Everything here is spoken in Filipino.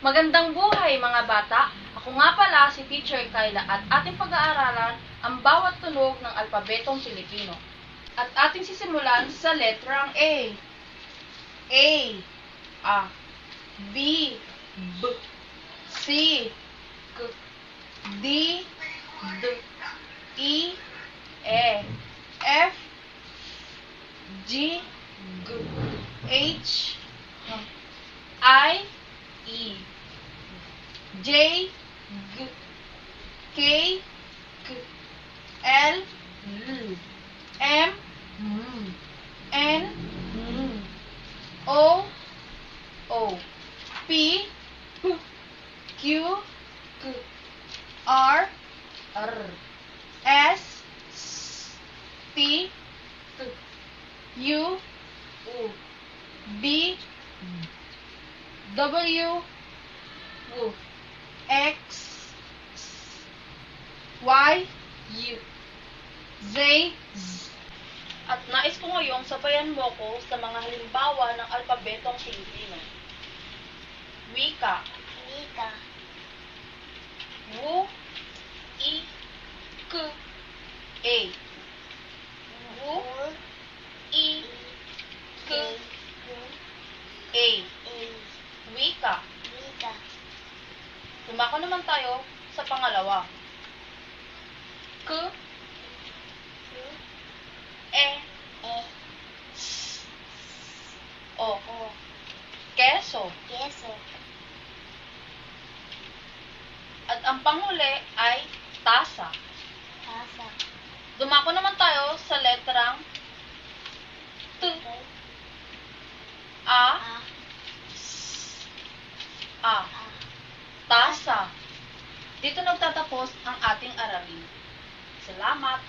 Magandang buhay mga bata! Ako nga pala si Teacher Kyla at ating pag-aaralan ang bawat tunog ng alpabetong Pilipino. At ating sisimulan sa letrang A. A. A. B. B. C. K. D. D. E. E. F. G. G. H. I. E. J. G. K. K. L. L. M. M. N. N. O. O. P. P. Q. Q. R. R. S. S. T. T. U. U. B. W. W. X. Y. U. Z. Z. At nais ko ngayong sabayan mo ko sa mga halimbawa ng alpabetong Pilipino. Wika. Wika. W. I. K. A. W. I. K. A. Wika. Wika. Lumako naman tayo sa pangalawa. K. E. E. O. O. Keso. Queso. At ang panghuli ay tasa. Tasa. Dumako naman tayo sa letrang T. A. A. S. A. Dito nagtatapos ang ating aralin. Salamat!